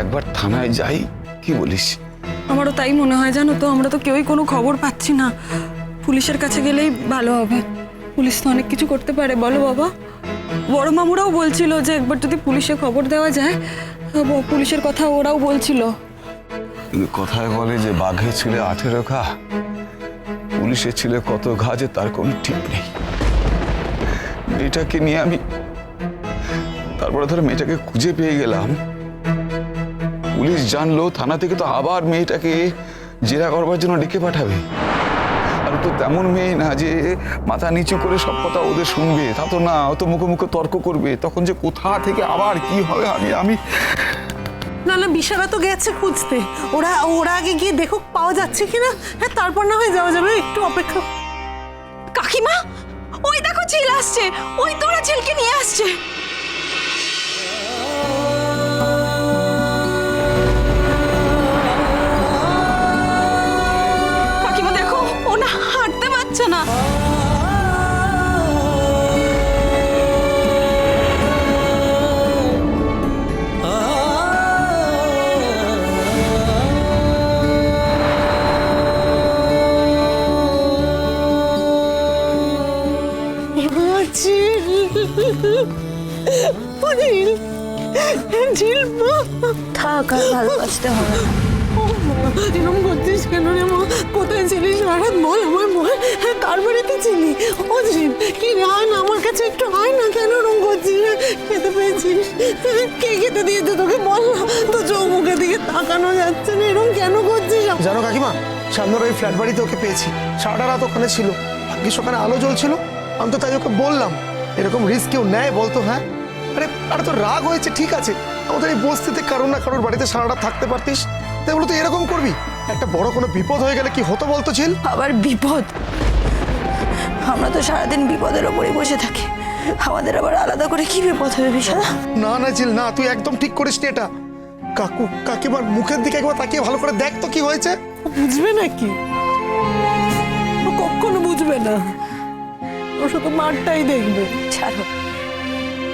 একবার থানায় যাই কি বলিস? আমারও তাই মনে হয় জানো তো আমরা তো কেউই কোনো খবর পাচ্ছি না। পুলিশের কাছে গেলেই ভালো হবে। পুলিশ তো অনেক কিছু করতে পারে বলো বাবা। বড় মামুরাও বলছিল যে একবার যদি পুলিশে খবর দেওয়া যায় পুলিশের কথা ওরাও বলছিল। কথায় বলে যে বাঘে ছিল আঠেরো ঘা পুলিশে ছিল কত ঘা যে তার কোনো ঠিক নেই। মেয়েটাকে নিয়ে আমি তারপরে ধরো মেয়েটাকে খুঁজে পেয়ে গেলাম। পুলিশ জানলো থানা থেকে তো আবার মেয়েটাকে জেরা করবার জন্য ডেকে পাঠাবে। আর তো তেমন মেয়ে না যে মাথা নিচু করে সব কথা ওদের শুনবে। তা তো না ও তো মুখে মুখে তর্ক করবে। তখন যে কোথা থেকে আবার কি হবে আমি আমি না না বিশালা তো গেছে খুঁজতে। ওরা ওরা আগে গিয়ে দেখুক পাওয়া যাচ্ছে কিনা। হ্যাঁ তারপর না হয় যাওয়া যাবে একটু অপেক্ষা। কাকিমা ওই দেখো ঝিল আসছে। ওই তোরা ঝিলকে নিয়ে আসছে। ঝিল ঝিল মা। থাক আর ভালোবাসতে হবে না। এরকম করছিস কেন রে মা? কোথায় ছিলিস হঠাৎ বল আমার বল হ্যাঁ কার বাড়িতে ছিলি ও ঝিল কি রে আয় না আমার কাছে একটু আয় না কেন ওরকম করছিস? হ্যাঁ, খেতে পেয়েছিস? কে খেতে দিয়েছে তোকে বল না? তো চোখ মুখের দিকে তাকানো যাচ্ছে না এরকম কেন করছিস? জানো কাকিমা সামনের ওই ফ্ল্যাট বাড়িতে ওকে পেয়েছি। সারাটা রাত ওখানে ছিল। ভাগ্যিস ওখানে আলো জ্বলছিল। আমি তো তাই ওকে বললাম। এরকম রিস্ক কেউ নেয় বলতো হ্যাঁ? আরে আরে তো রাগ হয়েছে ঠিক আছে। আমাদের এই বস্তিতে কারোর না কারোর বাড়িতে সারা রাত থাকতে পারতিস। তাই বলে তুই এরকম করবি? একটা বড় কোনো বিপদ হয়ে গেলে কি হতো বলতো ছিল আবার বিপদ? আমরা তো সারাদিন বিপদের ওপরই বসে থাকি। আমাদের আবার আলাদা করে কি বিপদ হবে বিশালা? না না ঝিল না তুই একদম ঠিক করিস নি এটা। কাকু কাকিমার মুখের দিকে একবার তাকিয়ে ভালো করে দেখ তো কি হয়েছে। বুঝবে নাকি? কখনো বুঝবে না। ও শুধু মারটাই দেখবে। ছাড়ো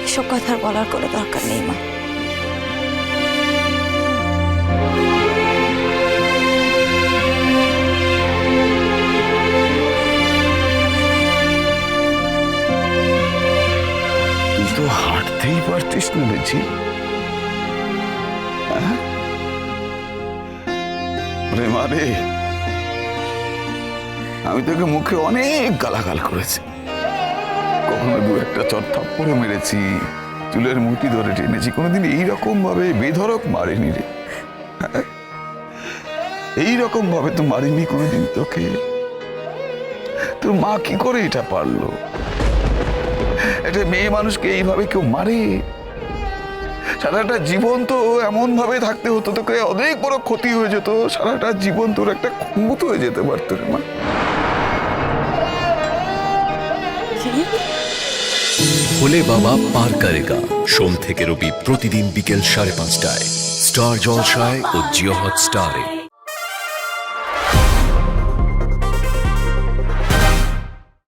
এসব কথা বলার কোনো দরকার নেই মা। তো হাঁটতেই পারতিস না দেখছি রে। মারে আমি তোকে মুখে অনেক গালাগাল করেছি। কখনো দু একটা চট থাপ্পড়ে মেরেছি। চুলের মুঠি ধরে টেনেছি। কোনোদিন এইরকম ভাবে বেধরক মারিনি রে। হ্যাঁ? এইরকম ভাবে তো মারিনি কোনোদিন তোকে। তোর মা কি করে এটা পারল? একটা মেয়ে মানুষকে এইভাবে কেউ মারে? সারাটা জীবন তো এমন ভাবে থাকতে হতো, তোকে অনেক বড় ক্ষতি হয়ে যেত। সারাটা জীবন তোর একটা খুঁত হয়ে যেতে পারতো রে মা। ভোলে বাবা পার কারেগা। সোম থেকে রবি প্রতিদিন বিকেল সাড়ে পাঁচটায়। স্টার জলসায় ও জিও হট স্টারে